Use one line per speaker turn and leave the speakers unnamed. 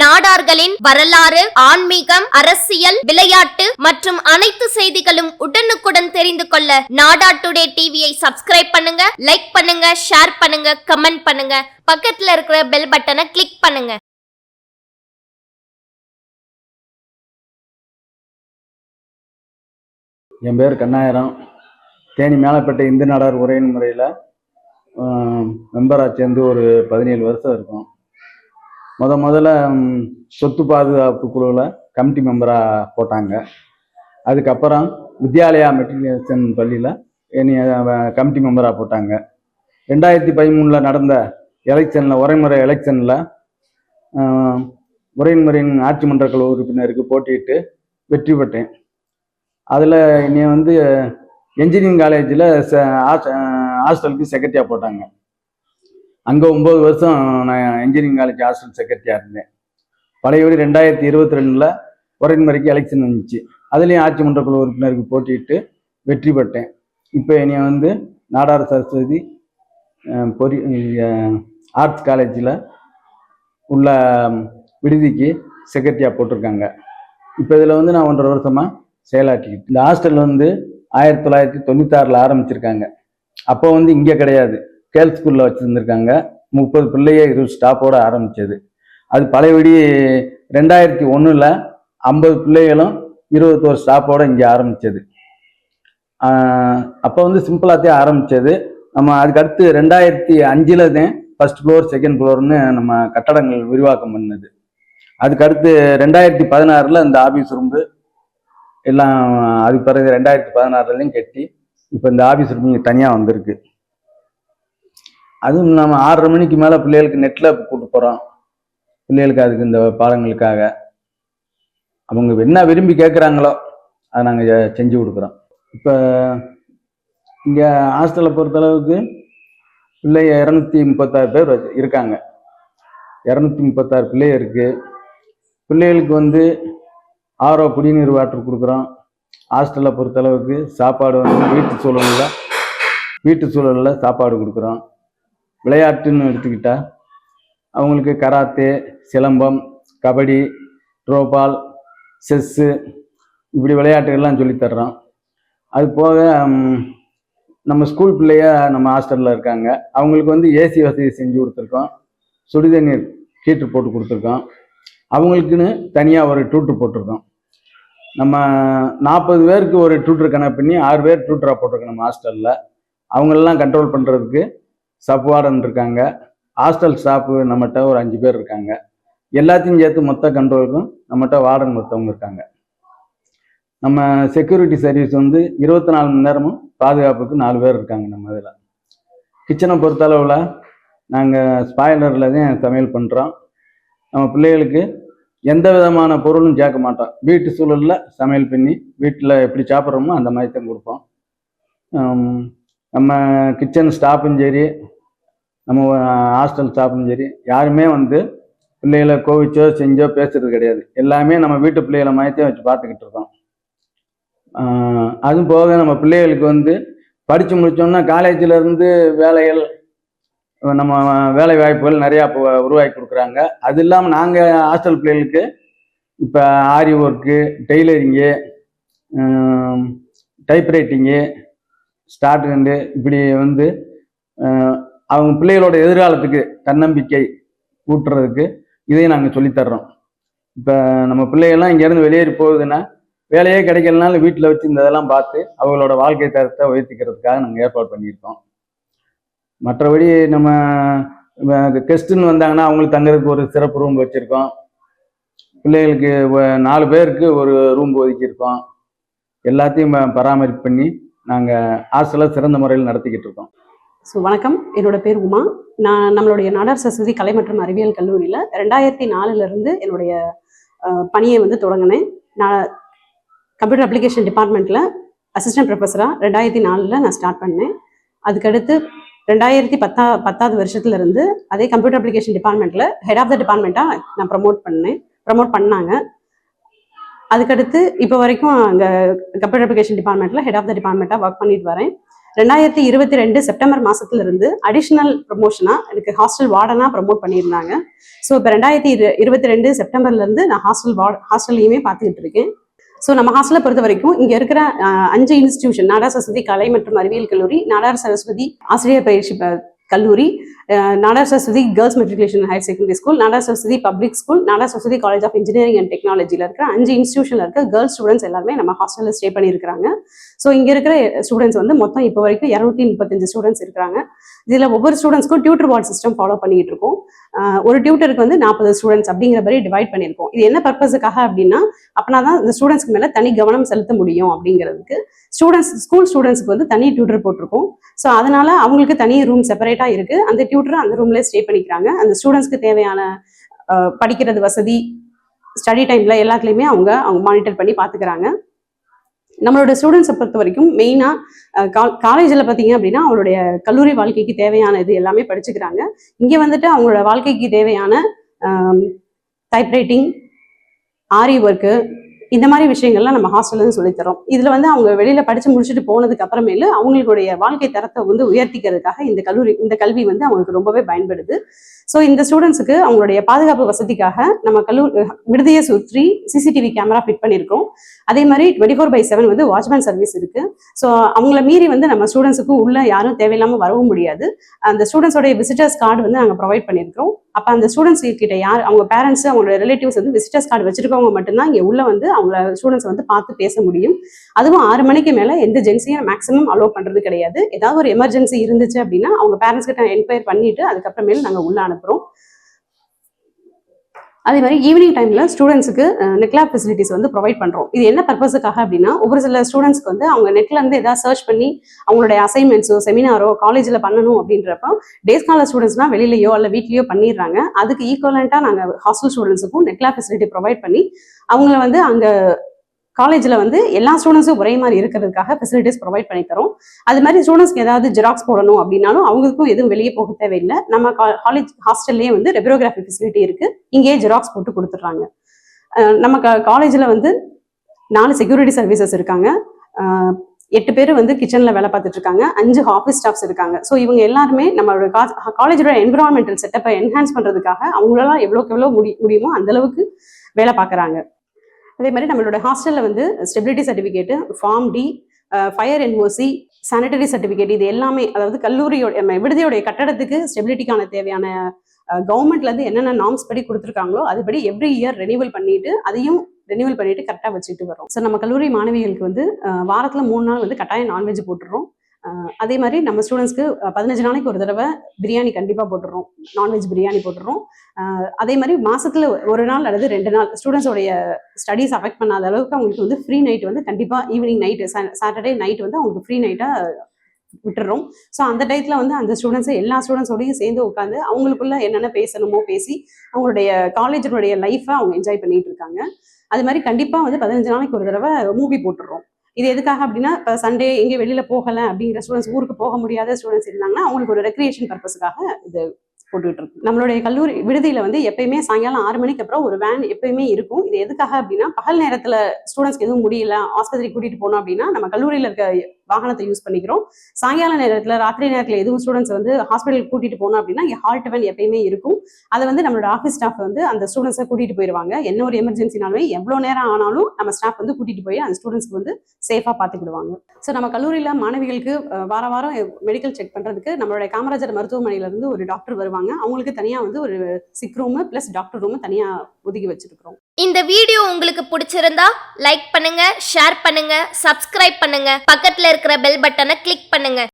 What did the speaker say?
நாடார்களின் வரலாறு ஆன்மீகம் அரசியல் விளையாட்டு மற்றும் அனைத்து செய்திகளும் உடனுக்குடன் தெரிந்து கொள்ள நாடா டுடே டிவியை சப்ஸ்கிரைப் பண்ணுங்க லைக் பண்ணுங்க ஷேர் பண்ணுங்க கமெண்ட் பண்ணுங்க. பக்கத்துல இருக்கிற பெல் பட்டனை கிளிக் பண்ணுங்க.
என் பேர் கண்ணாயிரம். தேனி மேலப்பட்ட இந்து நாடார் உரையின் முறையில் மெம்பராக சேர்ந்து ஒரு பதினேழு வருஷம் இருக்கும். முத முதல்ல சொத்து பாதுகாப்பு குழுவில் கமிட்டி மெம்பராக போட்டாங்க. அதுக்கப்புறம் வித்யாலயா மெட்ரிகுலேஷன் பள்ளியில் என்னைய கமிட்டி மெம்பராக போட்டாங்க. ரெண்டாயிரத்தி பதிமூணில் நடந்த எலெக்ஷனில் உரைமுறை எலெக்ஷனில் உரைமுறையின் ஆட்சி மன்ற குழு உறுப்பினருக்கு போட்டியிட்டு வெற்றி பெற்றேன். அதில் என்னை வந்து என்ஜினியரிங் காலேஜில் ஹாஸ்டலுக்கு செக்ரட்டரியாக போட்டாங்க. அங்கே ஒம்பது வருஷம் நான் என்ஜினியரிங் காலேஜ் ஹாஸ்டல் செக்ரட்டரியாக இருந்தேன். பழையபடி ரெண்டாயிரத்தி இருபத்தி ரெண்டில் உரைமுறைக்கு எலெக்ஷன் வந்துச்சு. அதுலேயும் ஆட்சி மன்றக்குழு உறுப்பினருக்கு போட்டியிட்டு வெற்றி பெற்றேன். இப்போ என்னை வந்து நாடார் சரஸ்வதி பொறி ஆர்ட்ஸ் காலேஜில் உள்ள விடுதிக்கு செக்ரட்டரியாக போட்டிருக்காங்க. இப்போ இதில் வந்து நான் ஒன்றரை வருஷமாக செயலாற்றிக்கிட்டு இந்த ஹாஸ்டல் வந்து ஆயிரத்தி தொள்ளாயிரத்தி தொண்ணூத்தாறில் ஆரம்பிச்சிருக்காங்க. அப்போ வந்து இங்கே கிடையாது. கேர்ள்ஸ் ஸ்கூலில் வச்சுருந்துருக்காங்க. முப்பது பிள்ளைய இருபது ஸ்டாஃபோட ஆரம்பிச்சது. அது பழையபடி ரெண்டாயிரத்தி ஒன்றில் ஐம்பது பிள்ளைகளும் இருபத்தோரு ஸ்டாஃபோட இங்கே ஆரம்பித்தது அப்போ வந்து சிம்பிளாகத்தே ஆரம்பித்தது நம்ம அதுக்கடுத்து ரெண்டாயிரத்தி அஞ்சில் தான் ஃபர்ஸ்ட் ஃப்ளோர் செகண்ட் ஃப்ளோர்னு நம்ம கட்டடங்கள் விரிவாக்கம் பண்ணது. அதுக்கடுத்து ரெண்டாயிரத்தி பதினாறில் இந்த ஆஃபீஸ் ரூம்பு எல்லாம் அதுக்கு பிறகு ரெண்டாயிரத்தி பதினாறுலையும் கட்டி இப்போ இந்த ஆஃபீஸ் ரூம் இங்கே தனியாக வந்திருக்கு. அதுவும் நம்ம ஆறரை மணிக்கு மேலே பிள்ளைகளுக்கு நெட்டில் கூப்பிட்டு போகிறோம் பிள்ளைகளுக்கு அதுக்கு இந்த பாடங்களுக்காக. அவங்க என்ன விரும்பி கேட்குறாங்களோ அதை நாங்கள் செஞ்சு கொடுக்குறோம். இப்போ இங்கே ஹாஸ்டலை பொறுத்தளவுக்கு பிள்ளைய இரநூத்தி முப்பத்தாறு பேர் வச்சு- இருக்காங்க. இரநூத்தி முப்பத்தாறு பிள்ளைய இருக்குது பிள்ளைகளுக்கு வந்து ஆரோ குடிநீர் வாட்டர் கொடுக்குறோம். ஹாஸ்டலை பொறுத்தளவுக்கு சாப்பாடு வந்து வீட்டு சூழலில் வீட்டு சூழலில் சாப்பாடு கொடுக்குறோம். விளையாட்டுன்னு எடுத்துக்கிட்டா அவங்களுக்கு karate silambam kabaddi throwball chess இப்படி விளையாட்டுகள்லாம் சொல்லித் தர்றோம் அது போக நம்ம ஸ்கூல் பிள்ளைய நம்ம ஹாஸ்டலில் இருக்காங்க. அவங்களுக்கு வந்து ஏசி வசதி செஞ்சு கொடுத்துருக்கோம். சுடுதண்ணீர் ஹீட்ரு போட்டு கொடுத்துருக்கோம். அவங்களுக்குன்னு தனியாக ஒரு டூட்ரு போட்டிருக்கோம். நம்ம நாற்பது பேருக்கு ஒரு டூட்ரு கணக்கு பண்ணி ஆறு பேர் டூட்டராக போட்டிருக்கோம் நம்ம ஹாஸ்டலில் அவங்களெல்லாம் கண்ட்ரோல் பண்ணுறதுக்கு சப் வார்டன் இருக்காங்க. ஹாஸ்டல் ஸ்டாஃபு நம்மகிட்ட ஒரு அஞ்சு பேர் இருக்காங்க. எல்லாத்தையும் சேர்த்து மொத்த கண்ட்ரோலுக்கும் நம்மகிட்ட வார்டன் ஒருத்தவங்க இருக்காங்க. நம்ம செக்யூரிட்டி சர்வீஸ் வந்து இருபத்தி நாலு மணி நேரமும் பாதுகாப்புக்கு நாலு பேர் இருக்காங்க நம்ம இதில். கிச்சனை பொறுத்தளவில் நாங்கள் ஸ்பாய்லரில் தான் சமையல் பண்ணுறோம் நம்ம பிள்ளைகளுக்கு எந்த விதமான பொருளும் சேர்க்க மாட்டோம். வீட்டு சூழலில் சமையல் பண்ணி வீட்டில் எப்படி சாப்பிட்றோமோ அந்த மாதிரி தான் கொடுப்போம். நம்ம கிச்சன் ஸ்டாஃபும் சரி நம்ம ஹாஸ்டல் ஸ்டாஃபும் சரி யாருமே வந்து பிள்ளைகளை கோவிச்சோ செஞ்சோ பேசுறது கிடையாது. எல்லாமே நம்ம வீட்டு பிள்ளைகளை மாதிரியே வச்சு பார்த்துக்கிட்டு இருக்கோம். அதுவும் போக நம்ம பிள்ளைகளுக்கு வந்து படித்து முடிச்சோம்னா காலேஜில் இருந்து வேலைகள் நம்ம வேலை வாய்ப்புகள் நிறையா இப்போ உருவாக்கி கொடுக்குறாங்க. அது இல்லாமல் நாங்கள் ஹாஸ்டல் பிள்ளைகளுக்கு இப்போ aari work tailoring typewriting start hand இப்படி வந்து அவங்க பிள்ளைகளோட எதிர்காலத்துக்கு தன்னம்பிக்கை ஊட்டுறதுக்கு இதையும் நாங்கள் சொல்லித்தர்றோம். இப்போ நம்ம பிள்ளைகள்லாம் இங்கேருந்து வெளியேறி போகுதுன்னா வேலையே கிடைக்கலனாலும் வீட்டில் வச்சு இந்த இதெல்லாம் பார்த்து அவங்களோட வாழ்க்கை தரத்தை உயர்த்திக்கிறதுக்காக நாங்கள் ஏற்பாடு பண்ணியிருக்கோம். மற்றபடி நம்ம கெஸ்ட்டுன்னு வந்தாங்கன்னா அவங்களுக்கு தங்குறதுக்கு ஒரு சிறப்பு ரூம் வச்சுருக்கோம். பிள்ளைகளுக்கு நாலு பேருக்கு ஒரு ரூம் ஒதுக்கியிருக்கோம். எல்லாத்தையும் ப- பராமரிப்பு பண்ணி நாங்கள் ஹாஸ்டலை சிறந்த முறையில் நடத்திக்கிட்டு இருக்கோம்.
ஸோ வணக்கம். என்னோட பேர் உமா. நான் நம்மளுடைய நாடார் சரஸ்வதி கலை மற்றும் அறிவியல் கல்லூரியில் ரெண்டாயிரத்தி நாலுலேருந்து என்னுடைய பணியை வந்து தொடங்கினேன். நான் கம்ப்யூட்டர் அப்ளிகேஷன் டிபார்ட்மெண்ட்டில் அசிஸ்டன்ட் ப்ரொஃபஸராக ரெண்டாயிரத்தி நாலில் நான் ஸ்டார்ட் பண்ணேன். அதுக்கடுத்து ரெண்டாயிரத்தி பத்தா பத்தாவது வருஷத்துலேருந்து அதே கம்ப்யூட்டர் அப்ளிகேஷன் டிபார்ட்மெண்ட்டில் ஹெட் ஆஃப் த டிபார்ட்மெண்ட்டாக நான் ப்ரமோட் பண்ணேன். ப்ரமோட் பண்ணாங்க. அதுக்கடுத்து இப்போ வரைக்கும் அங்கே கம்ப்யூட்டர் அப்ளிகேஷன் டிபார்ட்மெண்ட்டில் ஹெட் ஆஃப் த டிபார்ட்மெண்ட்டாக ஒர்க் பண்ணிட்டு வரேன். ரெண்டாயிரத்தி இருபத்தி ரெண்டு செப்டம்பர் மாசத்துல இருந்து அடிஷ்னல் ப்ரொமோஷனா எனக்கு ஹாஸ்டல் வார்டனா ப்ரமோட் பண்ணியிருந்தாங்க. ஸோ இப்போ ரெண்டாயிரத்தி இரு இருபத்தி ரெண்டு செப்டம்பர்ல இருந்து நான் ஹாஸ்டல் வார்டு ஹாஸ்டல்லையுமே பார்த்துக்கிட்டு இருக்கேன். ஸோ நம்ம ஹாஸ்டலை பொறுத்த வரைக்கும் இங்க இருக்கிற அஞ்சு இன்ஸ்டிடியூஷன் நாடா சரஸ்வதி கலை மற்றும் அறிவியல் கல்லூரி நாடார் சரஸ்வதி ஆசிரியர் பயிற்சி கல்லூரி Nadar Saraswathi girls matriculation higher secondary school Nadar Saraswathi public school Nadar Saraswathi college of engineering and டெக்னாலஜியில் இருக்கிற அஞ்சு இன்ஸ்டியூஷன்ல இருக்க கேர்ள்ஸ் ஸ்டூடெண்ட்ஸ் எல்லாருமே நம்ம ஹாஸ்டலில் ஸ்டே பண்ணியிருக்கிறாங்க. ஸோ இங்க இருக்கிற ஸ்டூடெண்ட்ஸ் வந்து மொத்தம் இப்போ வரைக்கும் இரநூத்தி முப்பத்தஞ்சு ஸ்டூடெண்ட்ஸ் இருக்காங்க இதில் ஒவ்வொரு ஸ்டூடெண்ட்ஸ்க்கும் டியூட்டர் வார்ட் சிஸ்டம் ஃபாலோ பண்ணிட்டு இருக்கோம். ஒரு டியூட்டருக்கு வந்து நாற்பது ஸ்டூடெண்ட்ஸ் அப்படிங்கிற மாதிரி டிவைட் பண்ணியிருக்கோம். இது என்ன பர்பஸுக்காக அப்படின்னா அப்படின்னா தான் இந்த ஸ்டூடெண்ட்ஸ்க்கு மேலே தனி கவனம் செலுத்த முடியும் அப்படிங்கிறதுக்கு. ஸ்டூடெண்ட்ஸ் ஸ்கூல் ஸ்டூடெண்ட்ஸ்க்கு வந்து தனி டியூட்டர் போட்டிருக்கோம். ஸோ அதனால அவங்களுக்கு தனி ரூம் செப்பரேட்டாக இருக்கு. அந்த டியூட்டர் அந்த ரூம்ல ஸ்டே பண்ணிக்கிறாங்க. அந்த ஸ்டூடெண்ட்ஸ்க்கு தேவையான படிக்கிறது வசதி ஸ்டடி டைம்ல எல்லாத்துலேயுமே அவங்க அவங்க மானிட்டர் பண்ணி பார்த்துக்கிறாங்க நம்மளோட ஸ்டூடெண்ட்ஸை பொறுத்த வரைக்கும் மெயினாக காலேஜில் பார்த்தீங்க அப்படின்னா அவங்களுடைய கல்லூரி வாழ்க்கைக்கு தேவையான இது எல்லாமே படிச்சுக்கிறாங்க. இங்கே வந்துட்டு அவங்களோட வாழ்க்கைக்கு தேவையான டைப்ரைட்டிங் ஆரி ஒர்க்கு இந்த மாதிரி விஷயங்கள்லாம் நம்ம ஹாஸ்டல்ல இருந்து சொல்லித்தரோம். இதில் வந்து அவங்க வெளியில் படிச்சு முடிச்சுட்டு போனதுக்கு அப்புறமேலு அவங்களுடைய வாழ்க்கை தரத்தை வந்து உயர்த்திக்கிறதுக்காக இந்த கல்லூரி இந்த கல்வி வந்து அவங்களுக்கு ரொம்பவே பயன்படுது. ஸோ இந்த ஸ்டூடெண்ட்ஸுக்கு அவங்களுடைய பாதுகாப்பு வசதிக்காக நம்ம கல்லூரி விடுதியை சுற்றி சிசிடிவி கேமரா ஃபிட் பண்ணியிருக்கோம் அதே மாதிரி டுவெண்ட்டி ஃபோர் பை செவன் வந்து வாட்ச்மேன் சர்வீஸ் இருக்கு. ஸோ அவங்கள மீறி வந்து நம்ம ஸ்டூடெண்ட்ஸுக்கு உள்ள யாரும் தேவையில்லாம வரவும் முடியாது. அந்த ஸ்டூடெண்ட்ஸோடைய விசிட்டர்ஸ் கார்டு வந்து நாங்கள் ப்ரொவைட் பண்ணியிருக்கிறோம். அப்போ அந்த ஸ்டூடெண்ட்ஸ் கிட்ட யார் அவங்க பேரண்ட்ஸ் அவங்களோட ரிலேட்டிவ்ஸ் வந்து விசிட்டர்ஸ் கார்டு வச்சிருக்கவங்க மட்டும்தான் இங்கே உள்ள வந்து அவங்கள ஸ்டூடெண்ட்ஸ் வந்து பார்த்து பேச முடியும். அதுவும் ஆறு மணிக்கு மேலே எந்த ஜென்ஸையும் மேக்ஸிமம் அலோவ் பண்ணுறது கிடையாது. ஏதாவது ஒரு எமர்ஜென்சி இருந்துச்சு அப்படின்னா அவங்க பேரண்ட்ஸ் கிட்ட என்கொயர் பண்ணிட்டு அதுக்கப்புறமேல நாங்கள் உள்ள அனுப்புகிறோம் அதே மாதிரி ஈவினிங் டைமில் ஸ்டூடெண்ட்ஸுக்கு நெட்லாப் ஃபெசிலிட்டிஸ் வந்து ப்ரொவைட் பண்ணுறோம் இது என்ன பர்பஸுக்காக அப்படின்னா ஒவ்வொரு சில ஸ்டூடெண்ட்ஸ்க்கு வந்து அவங்க நெட்டில் இருந்து எதாவது சர்ச் பண்ணி அவங்களுடைய அசைன்மெண்ட்ஸோ செமினாரோ காலேஜில் பண்ணணும் அப்படின்றப்ப டே ஸ்காலர் ஸ்டூடெண்ட்ஸ்னால் வெளியிலையோ அல்ல வீட்லேயோ பண்ணிடுறாங்க. அதுக்கு ஈக்குவலண்ட்டாக நாங்கள் ஹாஸ்டல் ஸ்டூடெண்ட்ஸுக்கும் நெட்லாப் ஃபெசிலிட்டி ப்ரொவைட் பண்ணி அவங்கள வந்து அங்கே காலேஜில் வந்து எல்லா ஸ்டூடெண்ட்ஸும் ஒரே மாதிரி இருக்கிறதுக்காக ஃபெசிலிட்டிஸ் ப்ரொவைட் பண்ணி தரோம். அது மாதிரி ஸ்டூடெண்ட்ஸ்க்கு ஏதாவது ஜெராக்ஸ் போடணும் அப்படின்னாலும் அவங்களுக்கும் எதுவும் வெளியே போக தேவையில்லை. நம்ம காலேஜ் ஹாஸ்டல்லே வந்து ரெப்ரோகிராஃபி ஃபெசிலிட்டி இருக்குது இங்கேயே ஜெராக்ஸ் போட்டு கொடுத்துட்றாங்க. நம்ம காலேஜில் வந்து நாலு செக்யூரிட்டி சர்வீசஸ் இருக்காங்க. எட்டு பேர் வந்து கிச்சனில் வேலை பார்த்துட்டு இருக்காங்க. அஞ்சு ஆஃபீஸ் ஸ்டாஃப்ஸ் இருக்காங்க. ஸோ இவங்க எல்லாருமே நம்மளோட காலேஜோட என்விரான்மெண்டல் செட்டப்பை என்ஹான்ஸ் பண்ணுறதுக்காக அவங்களால எவ்வளோக்கு எவ்வளோ முடி முடியுமோ அந்தளவுக்கு வேலை பார்க்குறாங்க. அதே மாதிரி நம்மளோட ஹாஸ்டலில் வந்து stability certificate form D fire NOC sanitary certificate இது எல்லாமே அதாவது கல்லூரியோட நம்ம விடுதியோடைய கட்டடத்துக்கு ஸ்டெபிலிட்டிக்கான தேவையான கவர்மெண்ட்லேருந்து என்னென்ன நார்ம்ஸ் படி கொடுத்துருக்காங்களோ அதுபடி எவ்ரி இயர் ரெனியூவல் பண்ணிட்டு அதையும் ரெனியூவல் பண்ணிட்டு கரெக்டாக வச்சுட்டு வரோம் ஸோ நம்ம கல்லூரி மாணவிகளுக்கு வந்து வாரத்தில் மூணு நாள் வந்து கட்டாயம் நான்வெஜ் போட்டுறோம். அதே மாதிரி நம்ம ஸ்டூடெண்ட்ஸ்க்கு பதினஞ்சு நாளைக்கு ஒரு தடவை பிரியாணி கண்டிப்பாக போட்டுடுறோம் நான்வெஜ் பிரியாணி போட்டுடுறோம் அதே மாதிரி மாசத்துல ஒரு நாள் அல்லது ரெண்டு நாள் ஸ்டூடெண்ட்ஸோடைய ஸ்டடீஸ் அஃபெக்ட் பண்ணாத அளவுக்கு அவங்களுக்கு வந்து ஃப்ரீ நைட் வந்து கண்டிப்பாக ஈவினிங் நைட்டு சாட்டர்டே நைட் வந்து அவங்களுக்கு ஃப்ரீ நைட்டாக விட்டுறோம். ஸோ அந்த டயத்தில் வந்து அந்த ஸ்டூடெண்ட்ஸை எல்லா ஸ்டூடெண்ட்ஸோடையும் சேர்ந்து உட்காந்து அவங்களுக்குள்ள என்னென்ன பேசணுமோ பேசி அவங்களுடைய காலேஜினுடைய லைஃப்பை அவங்க என்ஜாய் பண்ணிட்டு இருக்காங்க. அது மாதிரி கண்டிப்பாக வந்து பதினஞ்சு நாளைக்கு ஒரு தடவை மூவி போட்டுடுறோம் இது எதுக்காக அப்படின்னா இப்போ சண்டே எங்கேயும் வெளியில போகலை அப்படிங்கிற ஸ்டூடெண்ட்ஸ் ஊருக்கு போக முடியாத ஸ்டூடெண்ட்ஸ் இருந்தாங்கன்னா அவங்களுக்கு ஒரு ரெக்ரியேஷன் பர்பஸுக்காக இது போட்டுக்கிட்டு இருக்கு நம்மளுடைய கல்லூரி விடுதியில வந்து எப்பயுமே சாயங்காலம் ஆறு மணிக்கு அப்புறம் ஒரு வேன் எப்பயுமே இருக்கும். இது எதுக்காக அப்படின்னா பகல் நேரத்துல ஸ்டூடெண்ட்ஸ்க்கு எதுவும் முடியல ஆஸ்பத்திரி கூட்டிட்டு போனோம் அப்படின்னா நம்ம கல்லூரியில இருக்க வாகனத்தை யூஸ் பண்ணிக்கிறோம். சாயங்கால நேரத்துல ராத்திரி நேரத்துல எதுவும் ஸ்டூடெண்ட்ஸ் வந்து ஹாஸ்பிட்டல் கூட்டிட்டு போனோம் அப்படின்னா இங்கே ஹால்ட் வேன் எப்பயுமே இருக்கும். அதை வந்து நம்மளோட ஆஃபீஸ் ஸ்டாஃப் வந்து அந்த ஸ்டூடெண்ட்ஸை கூட்டிட்டு போயிடுவாங்க என்ன ஒரு எமர்ஜென்சினாலுமே எவ்வளோ நேரம் ஆனாலும் நம்ம ஸ்டாஃப் வந்து கூட்டிட்டு போய் அந்த ஸ்டூடெண்ட்ஸ்க்கு வந்து சேஃபா பாத்துக்கிடுவாங்க. ஸோ நம்ம கல்லூரியில மாணவிகளுக்கு வார வாரம் மெடிக்கல் செக் பண்றதுக்கு நம்மளுடைய காமராஜர் மருத்துவமனையில இருந்து ஒரு டாக்டர் வருவாங்க. வருவாங்க அவங்களுக்கு தனியாக வந்து ஒரு sick room plus doctor room தனியாக ஒதுக்கி வச்சிருக்கிறோம்.
இந்த வீடியோ உங்களுக்கு பிடிச்சிருந்தா லைக் பண்ணுங்க ஷேர் பண்ணுங்க சப்ஸ்கிரைப் பண்ணுங்க. பக்கத்துல இருக்கிற பெல் பட்டனை கிளிக் பண்ணுங்க.